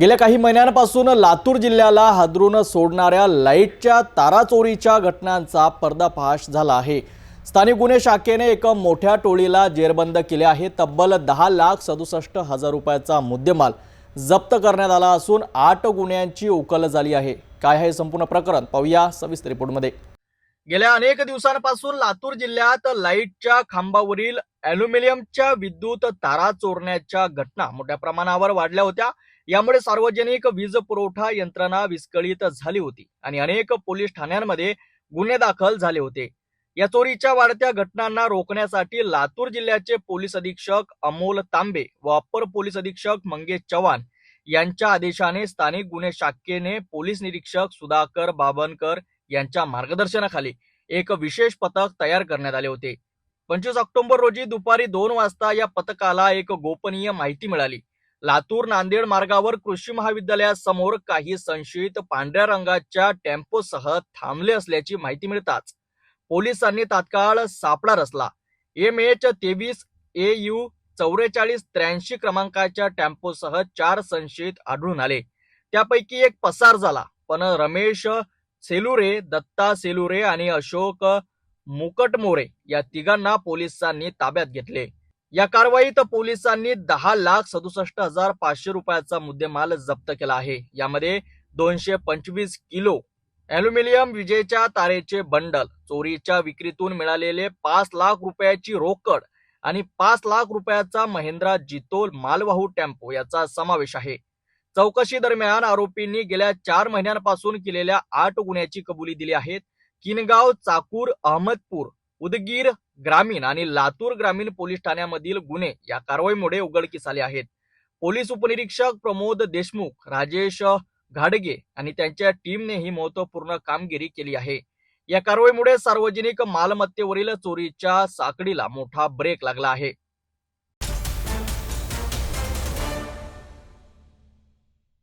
गेल्या काही महिन्यांपासून लातूर जिल्ह्याला हादरून सोडणाऱ्या लाईटच्या तारा चोरीच्या घटनांचा पर्दाफाश झाला आहे. स्थानिक गुन्हे शाखेने एका मोठ्या टोळीला जेरबंद केले आहे. तब्बल दहा लाख सदुसष्ट हजार रुपयाचा मुद्देमाल जप्त करण्यात आला असून आठ गुन्ह्यांची उकल झाली आहे. काय आहे संपूर्ण प्रकरण पाहूया सविस्तर रिपोर्टमध्ये. गेल्या अनेक दिवसांपासून लातूर जिल्ह्यात लाईटच्या खांबावरील अॅल्युमिनियमच्या विद्युत तारा चोरण्याच्या घटना मोठ्या प्रमाणावर वाढल्या होत्या. यामुळे सार्वजनिक वीज पुरवठा यंत्रणा विस्कळीत झाली होती आणि अनेक पोलीस ठाण्यांमध्ये गुन्हे दाखल झाले होते. या चोरीच्या वाढत्या घटनांना रोखण्यासाठी लातूर जिल्ह्याचे पोलीस अधीक्षक अमोल तांबे व अप्पर पोलीस अधीक्षक मंगेश चव्हाण यांच्या आदेशाने स्थानिक गुन्हे शाखेने पोलीस निरीक्षक सुधाकर बाबनकर यांच्या मार्गदर्शनाखाली एक विशेष पथक तयार करण्यात आले होते. पंचवीस ऑक्टोबर रोजी दुपारी दोन वाजता या पथकाला एक गोपनीय माहिती मिळाली. लातूर नांदेड मार्गावर कृषी महाविद्यालयासमोर काही संशयित पांढऱ्या रंगाच्या टेम्पोसह थांबले असल्याची माहिती मिळताच पोलिसांनी तात्काळ सापळा रचला. एम एच तेवीस ए यू चौवेचाळीस त्र्याऐंशी क्रमांकाच्या टेम्पोसह चार संशयित आढळून आले. त्यापैकी एक पसार झाला. पण रमेश सेलुरे दत्ता सेलुरे आणि अशोक मुकटमोरे या तिघांना पोलिसांनी ताब्यात घेतले. या कारवाईत पोलिसांनी दहा लाख सदुसष्ट हजार पाचशे रुपयाचा मुद्देमाल जप्त केला आहे. यामध्ये दोनशे पंचवीस किलो अॅल्युमिनियम विजेच्या तारेचे बंडल चोरीच्या विक्रीतून मिळालेले पाच लाख रुपयाची रोकड आणि पाच लाख रुपयाचा महिंद्रा जितोल मालवाहू टेम्पो याचा समावेश आहे. चौकशी दरम्यान आरोपींनी गेल्या चार महिन्यांपासून केलेल्या आठ गुन्ह्याची कबुली दिली आहेत किनगाव चाकूर अहमदपूर उदगीर ग्रामीण आणि लातूर ग्रामीण पोलीस ठाण्यामधील गुन्हे या कारवाईमुळे उघडकीस आले आहेत. पोलीस उपनिरीक्षक प्रमोद देशमुख राजेश घाडगे आणि त्यांच्या टीमने ही महत्त्वपूर्ण कामगिरी केली आहे. या कारवाईमुळे सार्वजनिक मालमत्तेवरील चोरीच्या साकडीला मोठा ब्रेक लागला आहे.